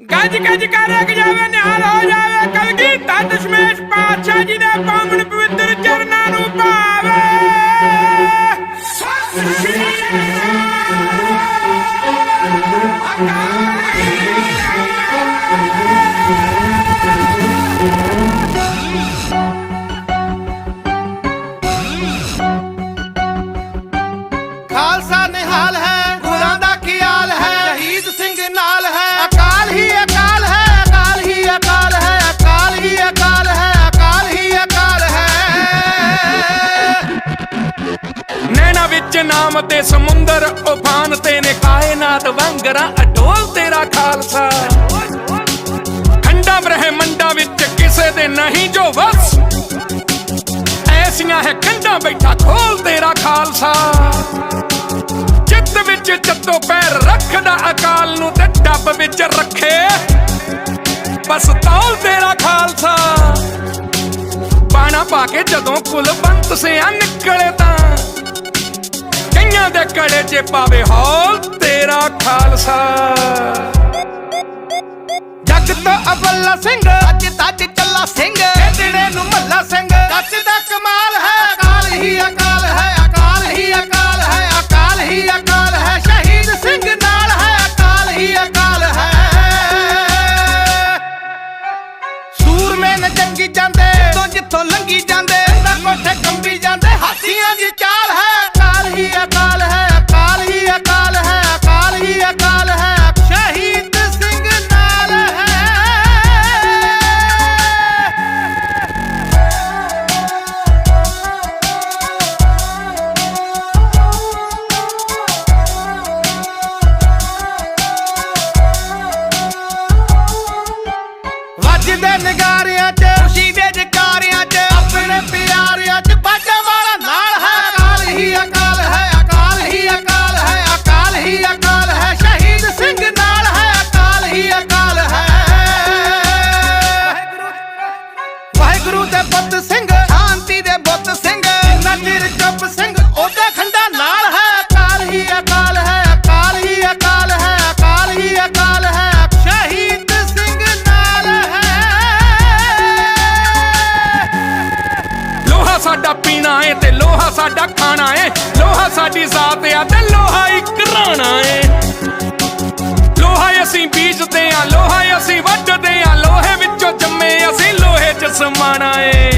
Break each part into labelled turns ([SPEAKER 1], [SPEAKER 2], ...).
[SPEAKER 1] ਗੱਜ ਗੱਜ ਕਰ ਜਾਵੇ, ਨਿਹਾਲ ਹੋ ਜਾਵੇ ਕਲਗੀ ਤਾਂ ਦਸ਼ਮੇਸ਼ ਪਾਤਸ਼ਾਹ ਜੀ ਦੇ ਪਾਵਨ ਪਵਿੱਤਰ ਚਰਨਾਂ ਨੂੰ ਭਾਵੇ ਸਤਿ ਸ਼੍ਰੀ
[SPEAKER 2] ਖਾਲਸਾ ਨਿਹਾਲ ਹੈ।
[SPEAKER 1] ਨਾਮ ਤੇ ਸਮੁੰਦਰ, ਉਫਾਨ ਤੇ ਨੇ ਕਾਇਨਾਤ ਵਾਂਗਰਾ ਅਡੋਲ ਤੇਰਾ ਖਾਲਸਾ। ਖੰਡਾ ਬ੍ਰਹਿਮੰਡਾਂ ਵਿੱਚ ਕਿਸੇ ਦੇ ਨਹੀਂ ਜੋ ਵਸ। ਐਸੀਆਂ ਹੈ ਕੰਧਾਂ ਬੈਠਾ ਖੋਲ ਤੇਰਾ ਖਾਲਸਾ। ਚਿੱਤ ਵਿੱਚ ਚੱਤੋ ਪੈਰ ਰੱਖਦਾ ਅਕਾਲ ਨੂੰ ਤੇ ਡੱਬ ਵਿੱਚ ਰੱਖੇ। ਬਸ ਤੌਲ ਤੇਰਾ ਖਾਲਸਾ। ਬਾਣਾ ਪਾ ਕੇ ਜਦੋਂ ਕੁਲਵੰਤ ਸਿਆ ਨਿਕਲੇ ਕਈਆਂ ਦੇ ਕੜੇ 'ਚ ਪਾਵੇ ਹੌਲ ਤੇਰਾ ਖਾਲਸਾ।
[SPEAKER 2] ਜੱਗ ਤੋਂ ਅਬੱਲਾ ਸਿੰਘ। ਅੱਜ ਤੱਜ ਚੱਲਾ ਸਿੰਘ। ਜਿਹੜੇ ਨੂੰ ਮੱਲਾ ਸਿੰਘ। ਕੱਚ ਦਾ ਕਮਾਲ ਹੈ ਅਕਾਲ ਹੀ ਅਕਾਲ ਹੈ ਅਕਾਲ ਹੀ ਅਕਾਲ ਹੈ ਅਕਾਲ ਹੀ ਅਕਾਲ ਹੈ। ਸ਼ਹੀਦ ਸਿੰਘ ਨਾਲ ਹੈ ਅਕਾਲ ਹੀ ਅਕਾਲ ਹੈ। ਸੂਰਮੇ ਨੇ ਜੰਗੀ ਜਾਂਦੇ ਤੋਂ ਜਿੱਥੋਂ ਲੰਗੀ ਜਾਂਦੇ। ਨਾ ਕੋਠੇ ਕੰਬੀ ਵੱਜਦੇ ਨਗਾਰਿਆਂ 'ਚ, ਖੁਸ਼ੀ ਦੇ ਜਕਾਰਿਆਂ 'ਚ, ਆਪਣੇ ਪਿਆਰਿਆਂ 'ਚ ਬਾਜਾਂ ਵਾਲਾ ਨਾਲ ਹੈ, ਅਕਾਲ ਹੀ ਅਕਾਲ ਹੈ, ਅਕਾਲ ਹੀ ਅਕਾਲ ਹੈ, ਅਕਾਲ ਹੀ ਅਕਾਲ ਹੈ, ਸ਼ਹੀਦ ਸਿੰਘ ਨਾਲ ਹੈ, ਅਕਾਲ ਹੀ ਅਕਾਲ ਹੈ। ਵਾਹਿਗੁਰੂ ਦੇ ਪੁੱਤ ਸਿੰਘ, ਸ਼ਾਂਤੀ ਦੇ ਬੁੱਤ ਸਿੰਘ ਜਿੰਨਾ ਚਿਰ ਸਿੰਘ
[SPEAKER 1] ਸਾਡਾ ਪੀਣਾ ਏ ਤੇ ਲੋਹਾ ਸਾਡਾ ਖਾਣਾ ਏ। ਲੋਹਾ ਸਾਡੀ ਜ਼ਾਤ ਆ ਤੇ ਲੋਹਾ ਇੱਕ ਰਾਣਾ ਏ। ਲੋਹਾ ਅਸੀਂ ਬੀਜਦੇ ਆ, ਲੋਹਾ ਅਸੀਂ ਵੱਢਦੇ ਆ। ਲੋਹੇ ਵਿੱਚੋਂ ਜੰਮੇ ਅਸੀਂ, ਲੋਹੇ 'ਚ ਸਮਾਣਾ ਏ।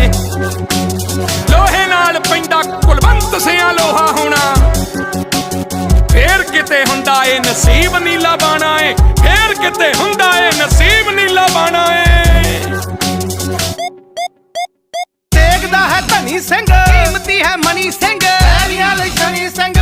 [SPEAKER 1] ਲੋਹੇ ਨਾਲ ਪੈਂਦਾ ਕੁਲਵੰਤ ਸਿਆ ਲੋਹਾ ਹੋਣਾ। ਫੇਰ ਕਿਤੇ ਹੁੰਦਾ ਏ ਨਸੀਬ ਨੀਲਾ ਬਾਣਾ ਏ। ਫੇਰ ਕਿਤੇ ਹੁੰਦਾ ਏ ਨਸੀਬ ਨੀਲਾ ਬਾਣਾ ਏ।
[SPEAKER 2] ਤੇਗਦਾ ਹੈ ਧਨੀ ਸਿੰਘ। ਕੀਮਤੀ ਹੈ ਮਨੀ ਸਿੰਘ। ਐਰੀਆਂ ਸ਼ਨੀ ਸਿੰਘ।